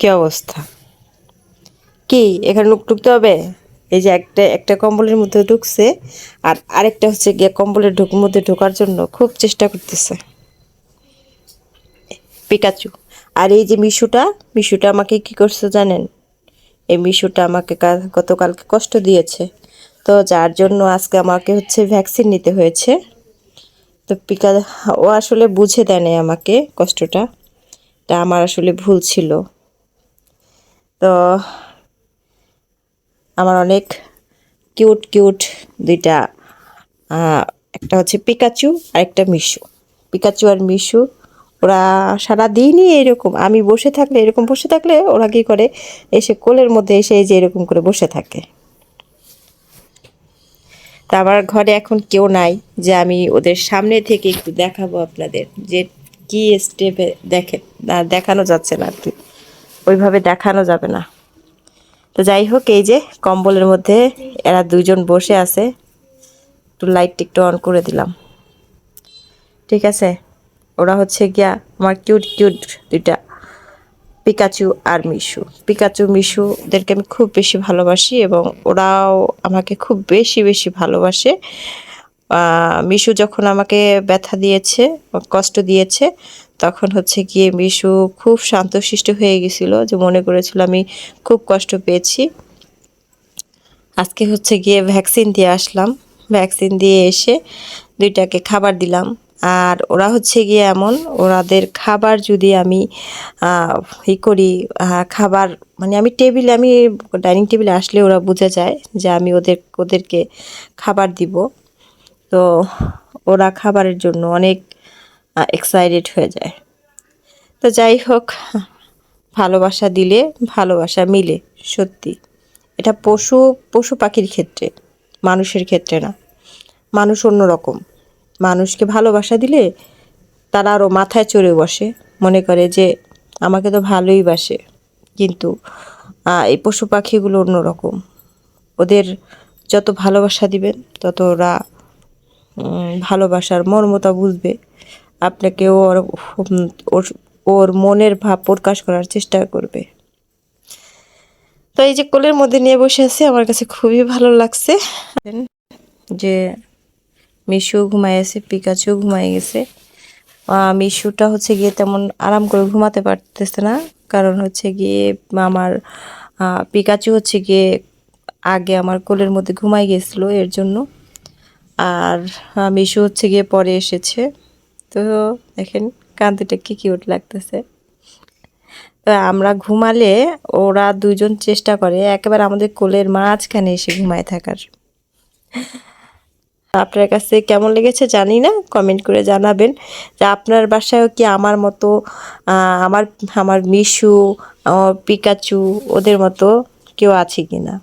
কি অবস্থা? কি, এখানে ঢুকতে হবে? এই যে একটা একটা কম্বলের মধ্যে ঢুকছে, আর আরেকটা হচ্ছে গিয়ে কম্বলের ঢুক, মধ্যে ঢোকার জন্য খুব চেষ্টা করতেছে। পিকাচু। আর এই যে মিশুটা মিশুটা আমাকে কি করছে জানেন? এই মিশুটা আমাকে গতকালকে কষ্ট দিয়েছে। তো যার জন্য আজকে আমাকে হচ্ছে ভ্যাকসিন নিতে হয়েছে। তো পিকা, ও আসলে বুঝে দেয় আমাকে কষ্টটা। তা আমার আসলে ভুল ছিল। তো আমার অনেক কিউট কিউট দুইটা একটা হচ্ছে পিকাচু আর একটা মিশু। পিকাচু আর মিশু, ওরা সারা দিনই এরকম, আমি বসে থাকলে, এরকম বসে থাকলে ওরা কী করে, এসে কোলের মধ্যে এসে এই যে এরকম করে বসে থাকে। তা আমার ঘরে এখন কেউ নাই, যে আমি ওদের সামনে থেকে একটু দেখাবো আপনাদের, যে কি স্টেপে দেখে দেখানো যাচ্ছে না আর কি। ওইভাবে দেখানো যাবে না। তো যাই হোক, এই যে কম্বলের মধ্যে এরা দুজন বসে আছে, একটু লাইটটা একটু অন করে দিলাম। ঠিক আছে? ওরা হচ্ছে গিয়া আমার কিউট কিউট দুইটা পিকাচু আর মিশু। পিকাচু মিশু ওদেরকে আমি খুব বেশি ভালোবাসি এবং ওরাও আমাকে খুব বেশি বেশি ভালোবাসে। মিশু যখন আমাকে ব্যথা দিয়েছে, কষ্ট দিয়েছে তখন হচ্ছে গিয়ে মিশু খুব শান্তশিষ্ট হয়ে গেছিল যে মনে করেছিল আমি খুব কষ্ট পেয়েছি। আজকে হচ্ছে গিয়ে ভ্যাকসিন দিয়ে আসলাম। ভ্যাকসিন দিয়ে এসে দুইটাকে খাবার দিলাম। আর ওরা হচ্ছে গিয়ে এমন ওরাদের খাবার যদি আমি ই করি খাবার মানে আমি টেবিলে আমি ডাইনিং টেবিলে আসলে ওরা বুঝে যায় যে আমি ওদের, ওদেরকে খাবার দিব। তো ওরা খাবারের জন্য অনেক এক্সাইটেড হয়ে যায়। তো যাই হোক, ভালোবাসা দিলে ভালোবাসা মিলে, সত্যি। এটা পশু পশু পাখির ক্ষেত্রে, মানুষের ক্ষেত্রে না। মানুষ অন্যরকম মানুষকে ভালোবাসা দিলে তারা আরও মাথায় চড়ে বসে। মনে করে যে, আমাকে তো ভালোই বাসে। কিন্তু এই পশু পাখিগুলো অন্যরকম ওদের যত ভালোবাসা দিবেন, তত ওরা ভালোবাসার মর্মতা বুঝবে। আপনাকে ওর ওর মনের ভাব প্রকাশ করার চেষ্টা করবে। তো এই যে কোলের মধ্যে নিয়ে বসে আছে, আমার কাছে খুবই ভালো লাগছে। যে মিশু ঘুমায় আছে পিকাচু ঘুমায় গেছে। মিশুটা হচ্ছে গিয়ে তেমন আরাম করে ঘুমাতে পারতেছে না। কারণ হচ্ছে গিয়ে আমার পিকাচু হচ্ছে গিয়ে আগে আমার কোলের মধ্যে ঘুমাই গেছিল এর জন্য। আর মিশু হচ্ছে গিয়ে পরে এসেছে। তো দেখেন কান্তিটা কি কিউট লাগতেছে। তো আমরা ঘুমালে ওরা দুজন চেষ্টা করে, একেবারে আমাদের কোলের মাঝখানে এসে ঘুমায় থাকার। আপনার কাছে কেমন লেগেছে জানি না কমেন্ট করে জানাবেন। যে আপনার বাসায়ও কি আমার মতো আমার আমার মিশু আমার পিকাচু, ওদের মতো কেউ আছে কি না